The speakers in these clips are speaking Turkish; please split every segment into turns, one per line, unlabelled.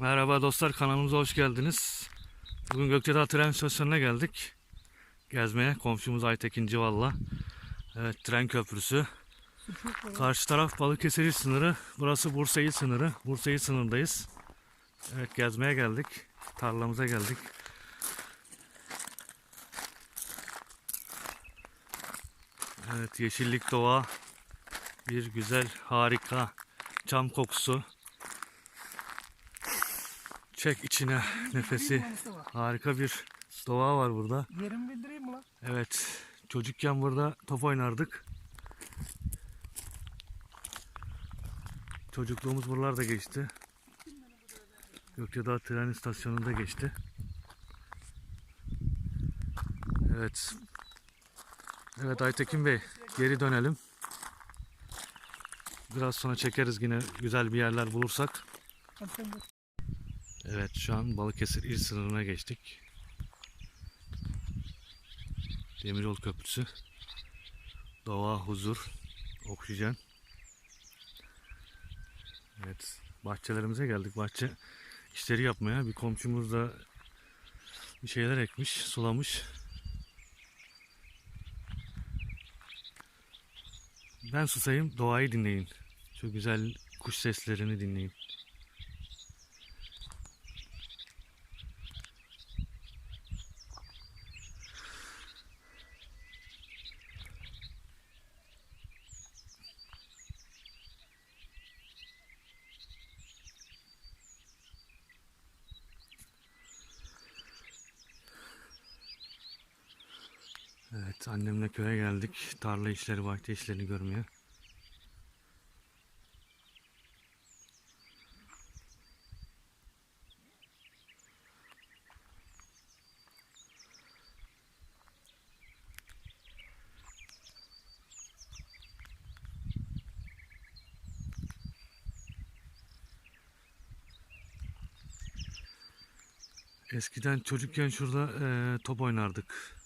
Merhaba dostlar kanalımıza hoş geldiniz. Bugün Gökçedağ tren istasyonuna geldik. Gezmeye komşumuz Aytekin Cival'la. Evet tren köprüsü. Karşı taraf Balıkesir sınırı. Burası Bursa il sınırı. Bursa il. Evet gezmeye geldik. Tarlamıza geldik. Evet yeşillik doğa. Bir güzel harika çam kokusu. Çek içine nefesi. Harika bir doğa var burada.
Yerimi bildireyim mi lan?
Evet. Çocukken burada top oynardık. Çocukluğumuz buralarda geçti. Gökçedağ tren istasyonunda geçti. Evet. Evet Aytekin Bey geri dönelim. Biraz sonra çekeriz yine güzel bir yerler bulursak. Evet şu an Balıkesir il sınırına geçtik. Demiryol Köprüsü. Doğa, huzur, oksijen. Evet bahçelerimize geldik. Bahçe işleri yapmaya. Bir komşumuz da bir şeyler ekmiş, sulamış. Ben susayım, doğayı dinleyin. Şu güzel kuş seslerini dinleyin. Evet annemle köye geldik. Tarla işleri, bahçe işlerini görmeye. Eskiden çocukken şurada eee, top oynardık.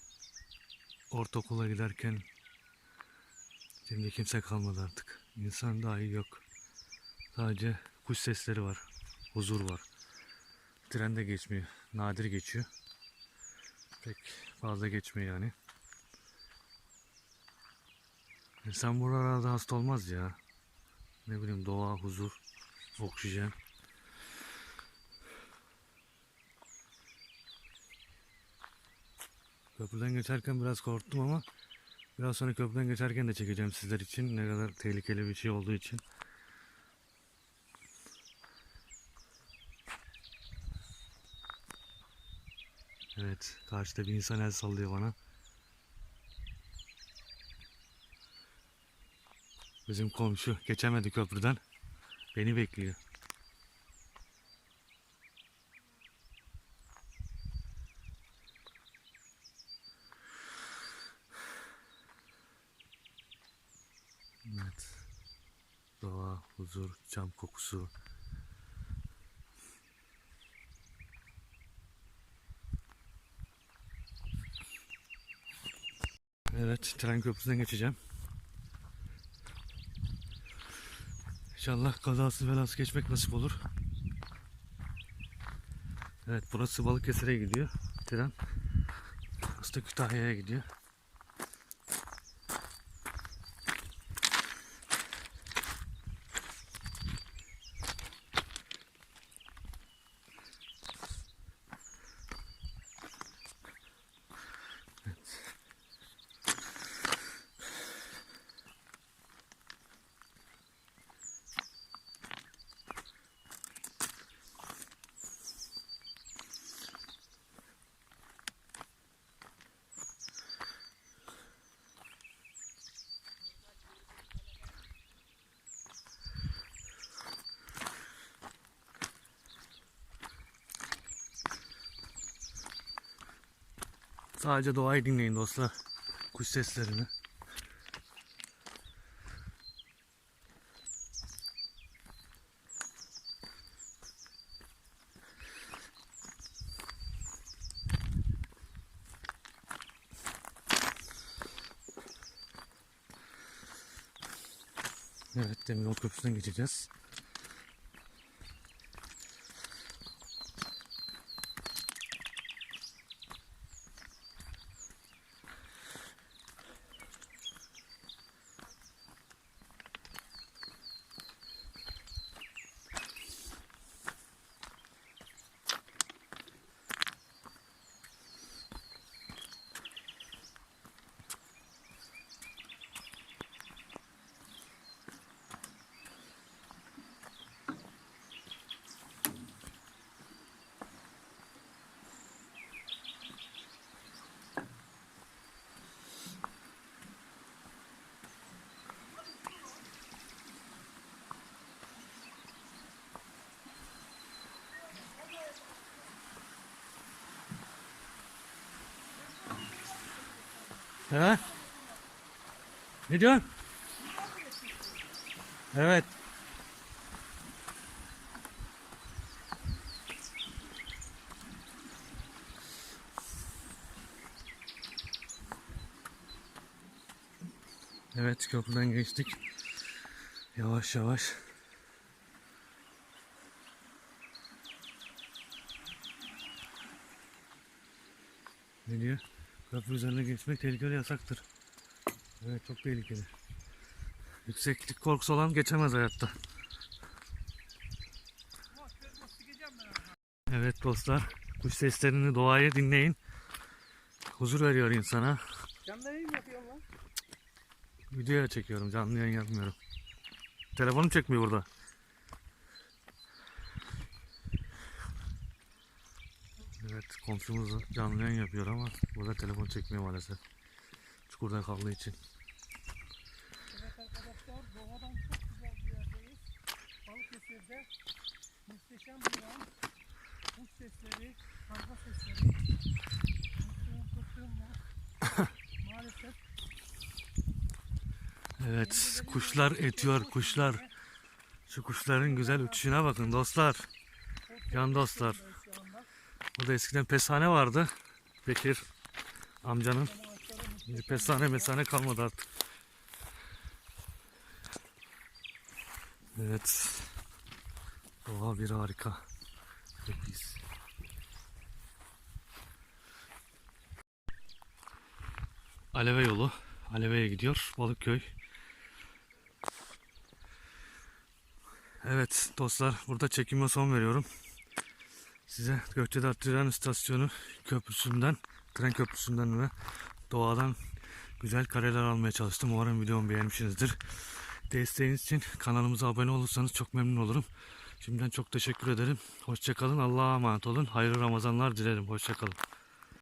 Ortaokula giderken şimdi kimse kalmadı artık. İnsan dahi yok. Sadece kuş sesleri var. Huzur var. Tren de geçmiyor. Nadir geçiyor. Pek fazla geçmiyor yani. İnsan buralarda hasta olmaz ya. Ne bileyim doğa, huzur, oksijen. Köprüden geçerken biraz korktum ama biraz sonra köprüden geçerken de çekeceğim sizler için. Ne kadar tehlikeli bir şey olduğu için. Evet, karşıda bir insan el sallıyor bana. Bizim komşu geçemedi köprüden. Beni bekliyor. Evet. Doğa, huzur, çam kokusu. Evet, tren köprüsünden geçeceğim. İnşallah kazasız belasız geçmek nasip olur. Evet, burası Balıkesir'e gidiyor tren. Burası da Kütahya'ya gidiyor. Sadece doğayı dinleyin dostlar. Kuş seslerini. Evet Demiryol Köprüsü'nden geçeceğiz. He? Ne diyorsun? Evet. Evet köprüden geçtik. Yavaş yavaş. Ne diyor? Köprü üzerine geçmek tehlikeli yasaktır. Evet çok tehlikeli. Yükseklik korkusu olan geçemez hayatta. Evet dostlar, kuş seslerini doğayı dinleyin. Huzur veriyor insana.
Canlı yayın yapıyorsun lan.
Videoya çekiyorum, canlı yayın yapmıyorum. Telefonum çekmiyor burada. Evet, komşumuz canlı yayın yapıyor ama burada telefon çekmiyor maalesef. Çukurda kaldığı için.
Evet arkadaşlar doğadan çok güzel bir yerdeyiz. Balıkesir'de muhteşem bir an. Kuş sesleri, karga sesleri. Mutluyum, mutluyum. Maalesef.
Evet, kuşlar etiyor, kuşlar. Şu kuşların güzel uçuşuna bakın dostlar. Yan dostlar. Burada eskiden pesane vardı. Bekir amcanın. Şimdi pesane mesane kalmadı artık. Evet. Doğa bir harika. Nefis. Aleve yolu. Aleve'ye gidiyor. Balıkköy. Evet dostlar burada çekime son veriyorum. Size Gökçeadar Tren İstasyonu köprüsünden, tren köprüsünden ve doğadan güzel kareler almaya çalıştım. Umarım videomu beğenmişsinizdir. Desteğiniz için kanalımıza abone olursanız çok memnun olurum. Şimdiden çok teşekkür ederim. Hoşçakalın. Allah'a emanet olun. Hayırlı Ramazanlar dilerim. Hoşçakalın.